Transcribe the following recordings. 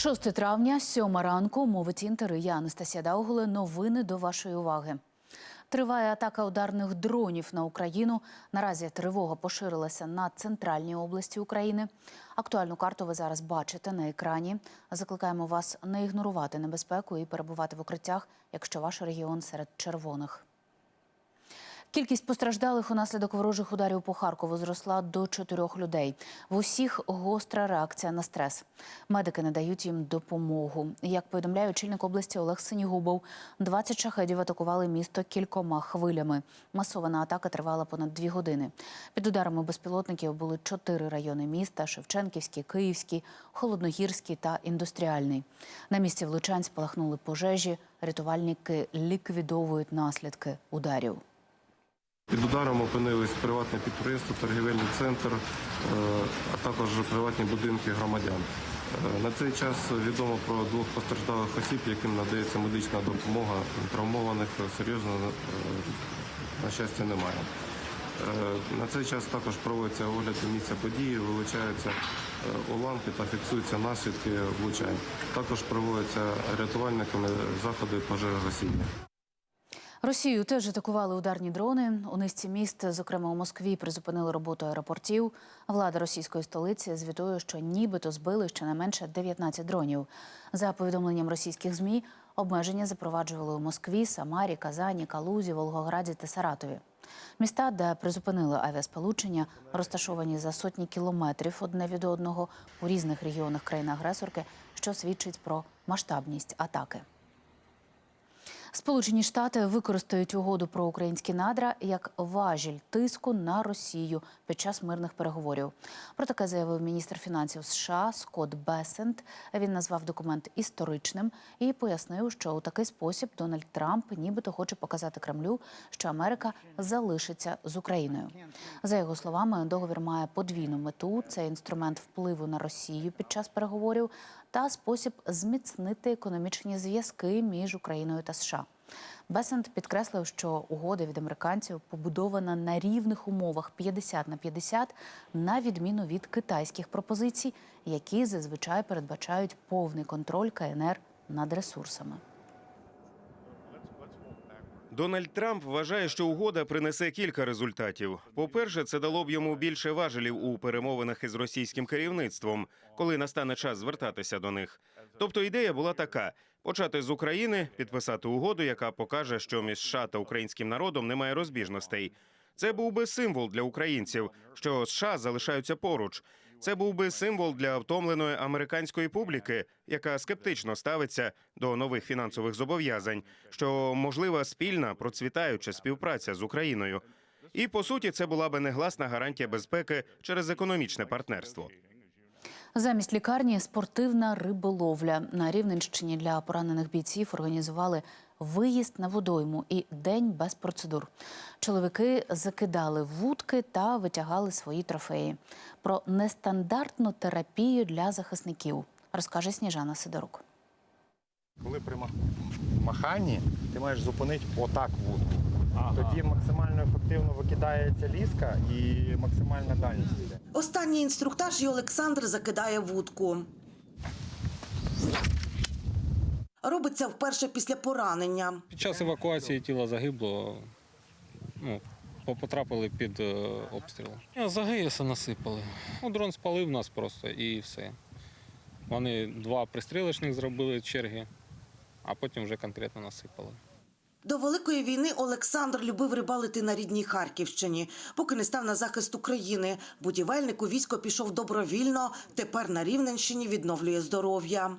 6 травня, 7 ранку, мовить інтери. Я Анастасія Даугуле. Новини до вашої уваги. Триває атака ударних дронів на Україну. Наразі тривога поширилася на центральній області України. Актуальну карту ви зараз бачите на екрані. Закликаємо вас не ігнорувати небезпеку і перебувати в укриттях, якщо ваш регіон серед червоних. Кількість постраждалих унаслідок ворожих ударів по Харкову зросла до чотирьох людей. В усіх гостра реакція на стрес. Медики надають їм допомогу. Як повідомляє очільник області Олег Синігубов, 20 шахедів атакували місто кількома хвилями. Масована атака тривала понад дві години. Під ударами безпілотників були чотири райони міста: Шевченківський, Київський, Холодногірський та індустріальний. На місці влучань спалахнули пожежі. Рятувальники ліквідовують наслідки ударів. Під ударом опинились приватне підприємство, торгівельний центр, е, а також приватні будинки громадян. Е, На цей час відомо про двох постраждалих осіб, яким надається медична допомога. Травмованих серйозно, е, на щастя, немає. На цей час також проводиться огляд місця події, вилучаються уламки та фіксуються наслідки влучань. Також проводяться рятувальниками заходи пожежогасіння. Росію теж атакували ударні дрони. У низці міст, зокрема у Москві, призупинили роботу аеропортів. Влада російської столиці звітує, що нібито збили щонайменше 19 дронів. За повідомленням російських змі, обмеження запроваджували у Москві, Самарі, Казані, Калузі, Волгограді та Саратові. Міста, де призупинили авіасполучення, розташовані за сотні кілометрів одне від одного у різних регіонах країни-агресорки, що свідчить про масштабність атаки. Сполучені Штати використають угоду про українські надра як важіль тиску на Росію під час мирних переговорів. Про таке заявив міністр фінансів США Скотт Бесент. Він назвав документ історичним і пояснив, що у такий спосіб Дональд Трамп нібито хоче показати Кремлю, що Америка залишиться з Україною. За його словами, договір має подвійну мету: це інструмент впливу на Росію під час переговорів та спосіб зміцнити економічні зв'язки між Україною та США. Бесент підкреслив, що угода від американців побудована на рівних умовах 50 на 50, на відміну від китайських пропозицій, які зазвичай передбачають повний контроль КНР над ресурсами. Дональд Трамп вважає, що угода принесе кілька результатів. По-перше, це дало б йому більше важелів у перемовинах із російським керівництвом, коли настане час звертатися до них. Тобто ідея була така: почати з України, підписати угоду, яка покаже, що між США та українським народом немає розбіжностей. Це був би символ для українців, що США залишаються поруч. Це був би символ для втомленої американської публіки, яка скептично ставиться до нових фінансових зобов'язань, що можлива спільна процвітаюча співпраця з Україною. І по суті, це була би негласна гарантія безпеки через економічне партнерство. Замість лікарні спортивна риболовля на Рівненщині для поранених бійців організували виїзд на водойму і день без процедур. Чоловіки закидали вудки та витягали свої трофеї. Про нестандартну терапію для захисників розкаже Сніжана Сидорук. Коли при маханні ти маєш зупинити отак вудку. Тоді максимально ефективно викидається ліска і максимальна дальність. Останній інструктаж і Олександр закидає вудку. Робиться вперше після поранення. Під час евакуації тіла загибло, ну, потрапили під е, обстріл. За насипали. Ну, дрон спалив нас просто і все. Вони два пристрілочних зробили черги, а потім вже конкретно насипали. До великої війни Олександр любив рибалити на рідній Харківщині, поки не став на захист України. Будівельник у військо пішов добровільно. Тепер на Рівненщині відновлює здоров'я.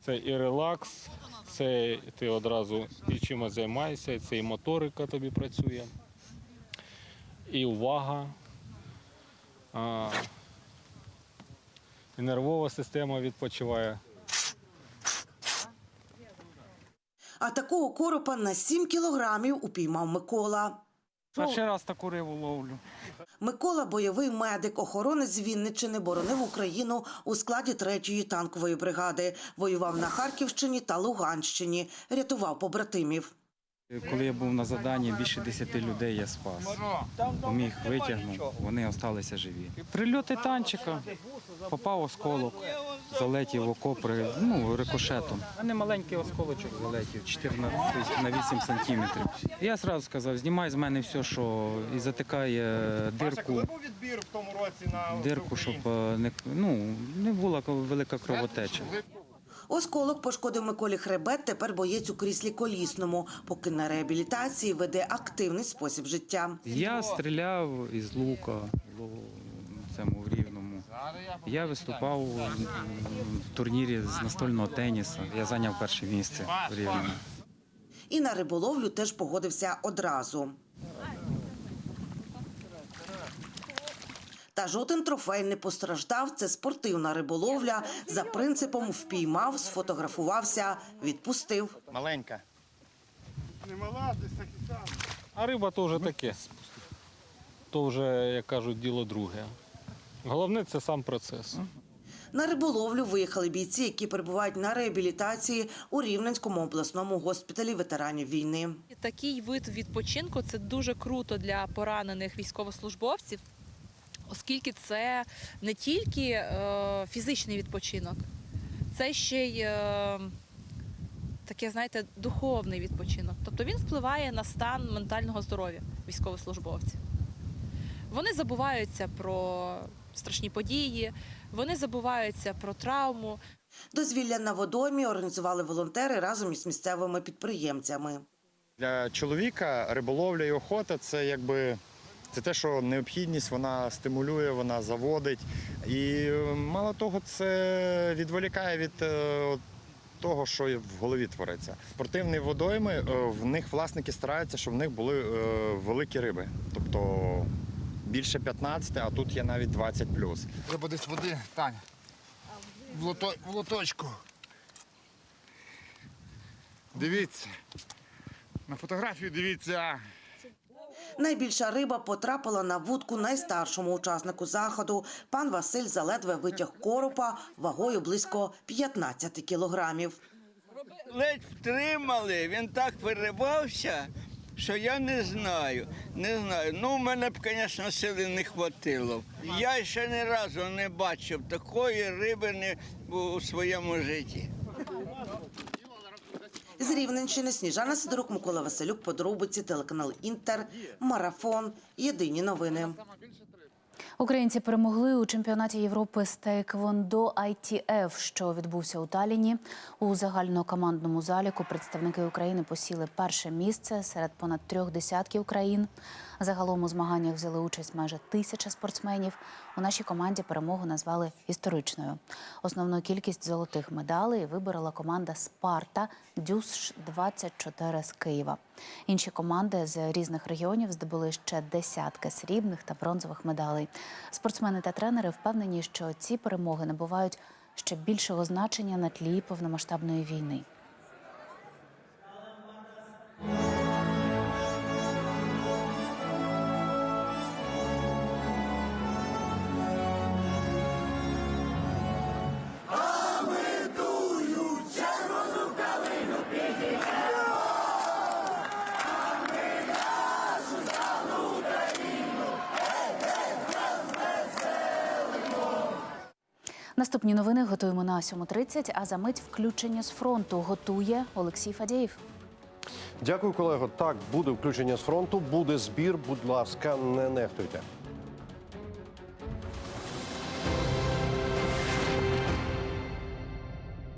Це і релакс, це ти одразу і чимось займаєшся, це і моторика тобі працює, і увага, а, і нервова система відпочиває. А такого коропа на 7 кілограмів упіймав Микола. Перший раз таку рибу ловлю. Микола бойовий медик, охоронець з Вінниччини, боронив Україну у складі 3-ї танкової бригади. Воював на Харківщині та Луганщині, рятував побратимів. Коли я був на заданні, більше 10 людей я спас. Поміг витягнув, вони залишилися живі. Прильоти танчика, попав осколок, залетів в окоп, ну, рикошетом. А не маленький осколочок залетів, 14 на 8 сантиметрів. Я одразу сказав, знімай з мене все, що і затикає дирку, дирку, щоб е, не, ну, не була велика кровотеча. Осколок пошкодив Миколі хребет, тепер боєць у кріслі колісному, поки на реабілітації веде активний спосіб життя. Я стріляв із лука в цьому в рівному. Я виступав в турнірі з настольного тенісу. Я зайняв перше місце в рівному. І на риболовлю теж погодився одразу. Та жоден трофей не постраждав. Це спортивна риболовля. За принципом впіймав, сфотографувався, відпустив. Маленька. А риба то вже таке. То вже, як кажуть, діло друге. Головне це сам процес. На риболовлю виїхали бійці, які перебувають на реабілітації у Рівненському обласному госпіталі ветеранів війни. Такий вид відпочинку це дуже круто для поранених військовослужбовців, оскільки це не тільки е, фізичний відпочинок, це ще й е, таке, знаєте, духовний відпочинок. Тобто він впливає на стан ментального здоров'я військовослужбовців. Вони забуваються про страшні події, вони забуваються про травму, Дозвілля на водоймі організували волонтери разом із місцевими підприємцями. Для чоловіка риболовля і охота це якби це те, що необхідність вона стимулює, вона заводить. І мало того, це відволікає від е, того, що в голові твориться. Спортивні водойми, е, в них власники стараються, щоб в них були е, великі риби. Тобто більше 15, а тут є навіть 20 Треба десь води, Таня. В, лото, в лоточку. Дивіться. На фотографію дивіться. Найбільша риба потрапила на вудку найстаршому учаснику заходу. Пан Василь заледве витяг коропа вагою близько 15 кілограмів. ледь втримали, він так виривався, що я не знаю. Не знаю. Ну, в мене б, звісно, сили не хватило. Я ще ні разу не бачив такої риби у своєму житті. З Рівненщини Сніжана Сидорук, Микола Василюк, подробиці, телеканал Інтер, Марафон, Єдині новини. Українці перемогли у чемпіонаті Європи з Тейквондо ITF, що відбувся у Таліні. У загальнокомандному заліку представники України посіли перше місце серед понад трьох десятків країн. Загалом у змаганнях взяли участь майже тисяча спортсменів. У нашій команді перемогу назвали історичною. Основну кількість золотих медалей виборола команда Спарта Дюсш 24 з Києва. Інші команди з різних регіонів здобули ще десятки срібних та бронзових медалей. Спортсмени та тренери впевнені, що ці перемоги набувають ще більшого значення на тлі повномасштабної війни. Наступні новини готуємо на 7.30, а за мить включення з фронту готує Олексій Фадєєв. Дякую, колего. Так, буде включення з фронту, буде збір. Будь ласка, не нехтуйте.